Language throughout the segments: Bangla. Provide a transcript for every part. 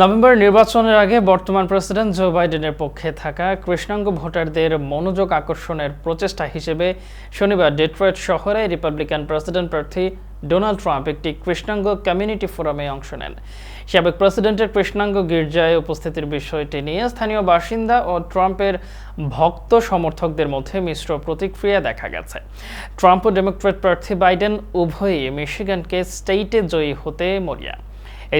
নভেম্বর নির্বাচনের আগে বর্তমান প্রেসিডেন্ট জো বাইডেনের পক্ষে থাকা কৃষ্ণাঙ্গ ভোটারদের মনোযোগ আকর্ষণের প্রচেষ্টা হিসেবে শনিবার ডেট্রয়েট শহরে রিপাবলিকান প্রেসিডেন্ট প্রার্থী ডোনাল্ড ট্রাম্প একটি কৃষ্ণাঙ্গ কমিউনিটি ফোরামে অংশ নেন। সাবেক প্রেসিডেন্টের কৃষ্ণাঙ্গ গির্জায় উপস্থিতির বিষয়টি নিয়ে স্থানীয় বাসিন্দা ও ট্রাম্পের ভক্ত সমর্থকদের মধ্যে মিশ্র প্রতিক্রিয়া দেখা গেছে। ট্রাম্প ও ডেমোক্রেট প্রার্থী বাইডেন উভয়ই মিশিগানকে স্টেটে জয়ী হতে মরিয়া।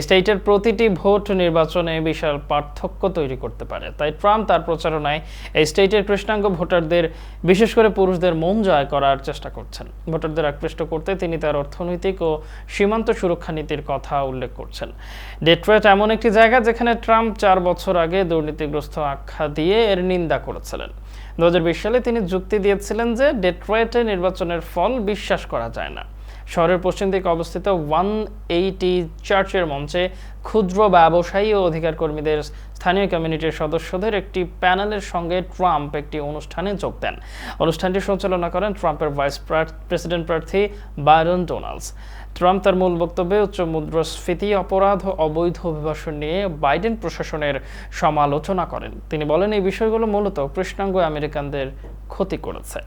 স্টেটের প্রতিটি ভোট নির্বাচনে বিশাল পার্থক্য তৈরি করতে পারে। তাই ট্রাম্প তার প্রচারণায় এই স্টেটের কৃষ্ণাঙ্গ ভোটারদের, বিশেষ করে পুরুষদের মন জয় করার চেষ্টা করছেন। ভোটারদের আকৃষ্ট করতে তিনি তার অর্থনৈতিক ও সীমান্ত সুরক্ষা নীতির কথা উল্লেখ করছেন। ডেট্রয়েট এমন একটি জায়গা যেখানে ট্রাম্প চার বছর আগে দুর্নীতিগ্রস্ত আখ্যা দিয়ে এর নিন্দা করেছিলেন। দু হাজার বিশ সালে তিনি যুক্তি দিয়েছিলেন যে ডেট্রয়েটে নির্বাচনের ফল বিশ্বাস করা যায় না। শহরের পশ্চিম দিকে অবস্থিত ওয়ান এইটি চার্চের মঞ্চে ক্ষুদ্র ব্যবসায়ী ও অধিকার কর্মীদের স্থানীয় কমিউনিটির সদস্যদের একটি প্যানেলের সঙ্গে ট্রাম্প একটি অনুষ্ঠানে যোগ দেন। অনুষ্ঠানটি সঞ্চালনা করেন ট্রাম্পের ভাইস প্রেসিডেন্ট প্রার্থী বায়রন ডোনাল্ডস ট্রাম্প তার মূল বক্তব্যে উচ্চ মুদ্রাস্ফীতি, অপরাধ ও অবৈধ অভিবাসন নিয়ে বাইডেন প্রশাসনের সমালোচনা করেন। তিনি বলেন, এই বিষয়গুলো মূলত কৃষ্ণাঙ্গ আমেরিকানদের ক্ষতি করেছে।